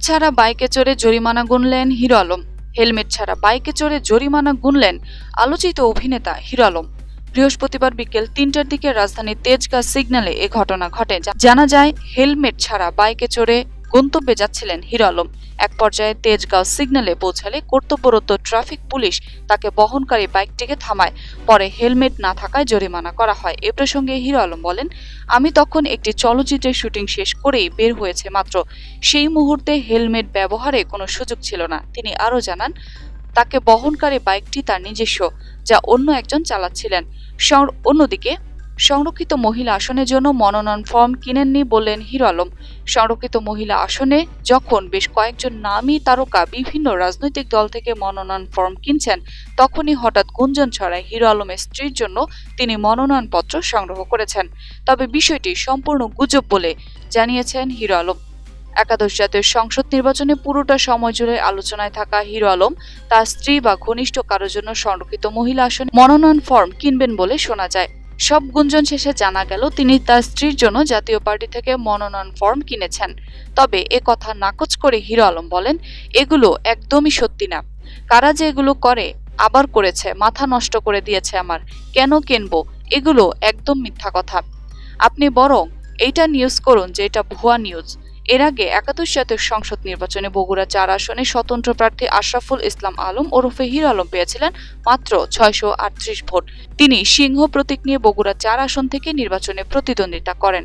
ছাড়া বাইকে চড়ে জরিমানা গুনলেন হিরো আলম। হেলমেট ছাড়া বাইকে চড়ে জরিমানা গুনলেন আলোচিত অভিনেতা হিরো আলম। বৃহস্পতিবার বিকেল তিনটার দিকে রাজধানীর তেজগাঁ সিগন্যালে এ ঘটনা ঘটে। জানা যায়, হেলমেট ছাড়া বাইকে চড়ে গন্তব্যে যাচ্ছিলেন হিরো আলম। এক পর্যায়ে তেজগাঁও সিগন্যালে পৌঁছালে কর্তব্যরত ট্রাফিক পুলিশ তাকে বহনকারী বাইকটিকে থামায়। পরে হেলমেট না থাকায় জরিমানা করা হয়। এ প্রসঙ্গে হিরো আলম বলেন, আমি তখন একটি চলচ্চিত্রের শুটিং শেষ করেই বের হয়েছে মাত্র। সেই মুহূর্তে হেলমেট ব্যবহারে কোনো সুযোগ ছিল না। তিনি আরও জানান, তাকে বহনকারী বাইকটি তার নিজস্ব, যা অন্য একজন চালাচ্ছিলেন। অন্যদিকে সংরক্ষিত মহিলা আসনের জন্য মনোনয়ন ফর্ম কিনেননি বললেন হিরো আলম। সংরক্ষিত মহিলা আসনে যখন বেশ কয়েকজন নামী তারকা বিভিন্ন রাজনৈতিক দল থেকে মনোনয়ন ফর্ম কিনছেন, তখনই হঠাৎ গুঞ্জন ছড়ায় হিরো আলমের স্ত্রীর জন্য তিনি মনোনয়নপত্র সংগ্রহ করেছেন। তবে বিষয়টি সম্পূর্ণ গুজব বলে জানিয়েছেন হিরো আলম। একাদশ জাতীয় সংসদ নির্বাচনে পুরোটা সময় জুড়ে আলোচনায় থাকা হিরো আলম তার স্ত্রী বা ঘনিষ্ঠ কারোর জন্য সংরক্ষিত মহিলা আসনে মনোনয়ন ফর্ম কিনবেন বলে শোনা যায়। সব গুঞ্জন শেষে জানা গেল তিনি তার স্ত্রীর জন্য জাতীয় পার্টি থেকে মনোনয়ন ফর্ম কিনেছেন। তবে এ কথা নাকচ করে হিরো আলম বলেন, এগুলো একদমই সত্যি না। কারা যে এগুলো করে, আবার করেছে, মাথা নষ্ট করে দিয়েছে আমার। কেন কিনবো? এগুলো একদম মিথ্যা কথা। আপনি বরং এইটা নিউজ করুন যে এটা ভুয়া নিউজ এর আগে একাদশ জাতীয় সংসদ নির্বাচনে বগুড়া চার আসনে স্বতন্ত্র প্রার্থী আশরাফুল ইসলাম আলম ওরফে হির আলম পেয়েছিলেন মাত্র ছয়শো আটত্রিশ ভোট। তিনি সিংহ প্রতীক নিয়ে বগুড়া চার আসন থেকে নির্বাচনে প্রতিদ্বন্দ্বিতা করেন।